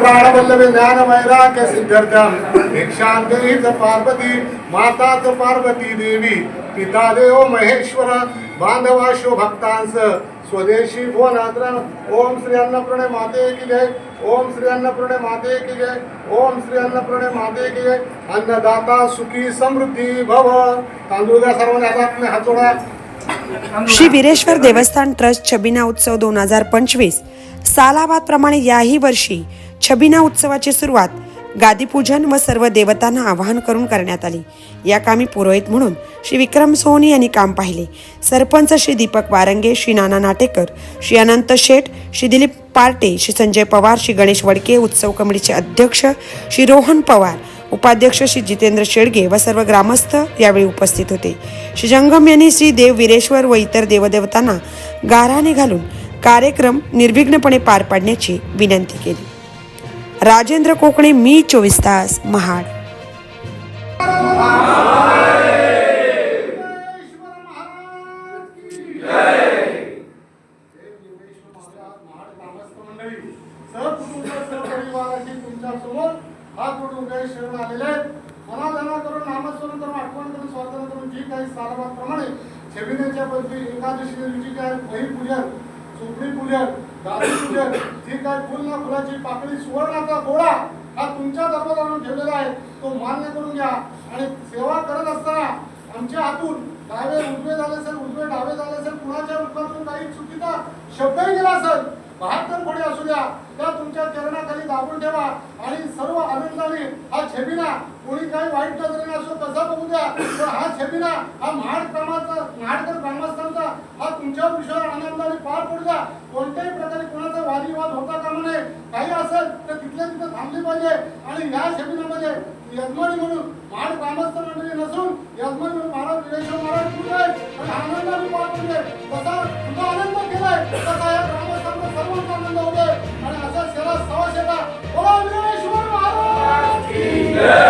प्राणवल्लभ ज्ञान वैराग्य सिद्ध्यर्थम भिक्षांतरीच पार्वती माताच पार्वती देवी। पिता देव महेश्वर बांधवा भक्तांस स्वदेशी भुवन ओम श्री अन्नपूर्णे माते की जय। ओम श्री अन्नपूर्णे माते की जय। ओम श्री अन्नपूर्णे माते की जय। अन्नदाता सुखी समृद्धी भव। तांदूळ द्या सर्वांनी हातात हात जोडा. श्री वीरेश्वर देवस्थान ट्रस्ट छबिना उत्सव दोन हजार पंचवीस. सालाबाद प्रमाणे याही वर्षी छबिना उत्सवाची सुरुवात गादीपूजन व सर्व देवतांना आवाहन करून करण्यात आली. या कामी पुरोहित म्हणून श्री विक्रम सोहनी यांनी काम पाहिले. सरपंच श्री दीपक वारंगे श्री नाना नाटेकर श्री अनंत शेठ श्री दिलीप पार्टे श्री संजय पवार श्री गणेश वडके उत्सव कमिटीचे अध्यक्ष श्री रोहन पवार उपाध्यक्ष श्री जितेंद्र शेडगे व सर्व ग्रामस्थ यावेळी उपस्थित होते. श्री जंगम यांनी श्री देव विरेश्वर व इतर देवदेवतांना गाराने घालून कार्यक्रम निर्विघ्नपणे पार पाडण्याची विनंती केली. राजेंद्र कोकणे मी चोवीस तास महाड. तुमच्या जी काही एकादशी दिवशी काय पूजन चोपडी पूजन दारू पूजन जी काय फुल ना फुलाची पाकळी सुवर्णाचा गोळा हा तुमच्या दरबारावर ठेवलेला आहे. तो मान्य करून घ्या. आणि सेवा करत असताना आमच्या हातून डावे उजवे झाले असेल उजवे डावे झाले असेल कुणाच्या मुखातून काही चुकीचा शब्दही गेला असेल बहात्तर कोणी असू द्या त्या तुमच्या चरणाखाली दाबून ठेवा. आणि सर्व आनंदाने हा छबिना कोणी काही वाईट नजरेने असो कसा बघू द्या. पण हा छबिना हा महाड क्रमाचा महाडकर ग्रामस्थांचा हा तुमच्या विषयावर आनंदाने पार पडू द्या. कोणत्याही प्रकारे कोणाचा वादविवाद होता कामा नये. काही असेल तर तिथल्या तिथं थांबली पाहिजे. आणि या छबिनामध्ये यजमानी म्हणून महाड ग्रामस्थ मंडळी नसून यजमानी म्हणून महाराज विरेश्वर महाराज पुढे आणि आनंदाने पार पडले. तसा तुझा आनंद केलाय तसा या ग्रामस्थांचा सर्वांचा आनंद होतोय. आणि असा सेवा सवा सेवा बोला विरेश्वर महाराज! की